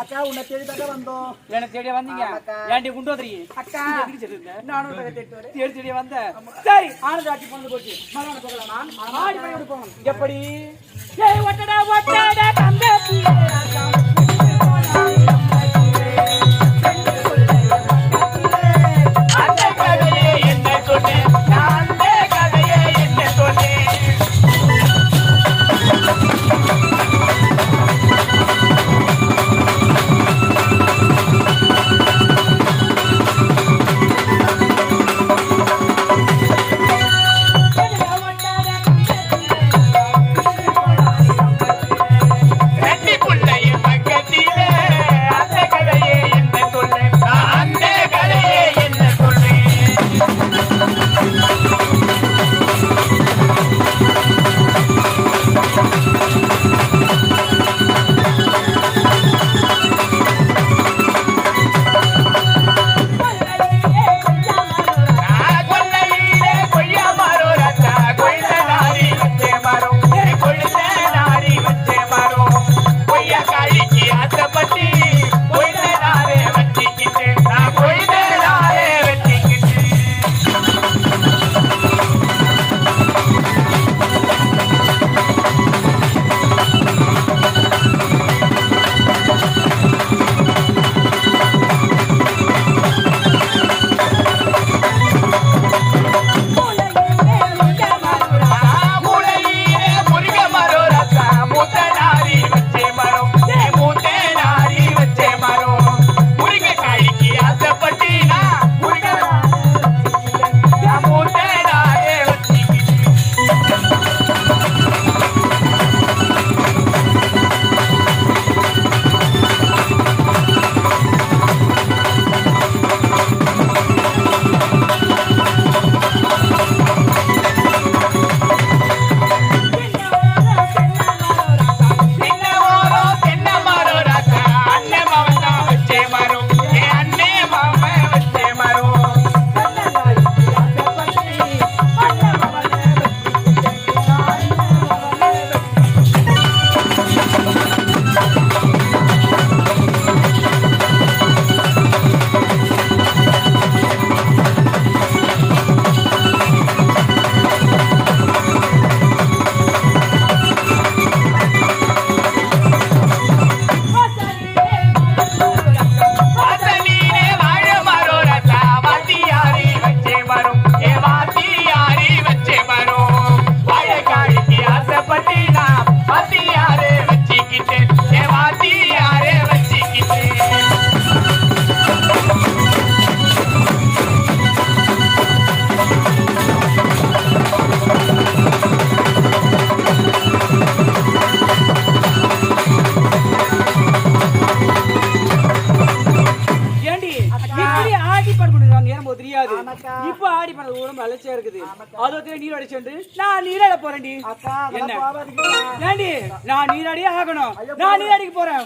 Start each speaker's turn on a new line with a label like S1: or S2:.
S1: அக்கா உன்னை தேடி தாக்கா வந்தோம்.
S2: என்ன தேடியா வந்தீங்க. ஏன்டி குண்டு வந்துறீங்க
S1: அக்கா நானும்
S2: தேடி தேடியா வந்த சரி ஆனந்த ஆட்சி பண்ணு போச்சு. மறுநாள் போகலாமா? ஆடி விட்டு போகணும் எப்படி? ஏய் ஒட்டடா ஒட்டடா
S3: सेवा दिया रे
S2: बच्ची की ஆடி பண்ண நேரம் தெரியாது. இப்ப ஆடி பண்ண உடம்பு அலட்சியா இருக்குது. அதோ நீர் அடிச்சுட்டு நான் நீராட போறேன்டி. என்ன? ஏண்டி? நான் நீராடியே ஆகணும். நான் நீராடிக்கு போறேன்.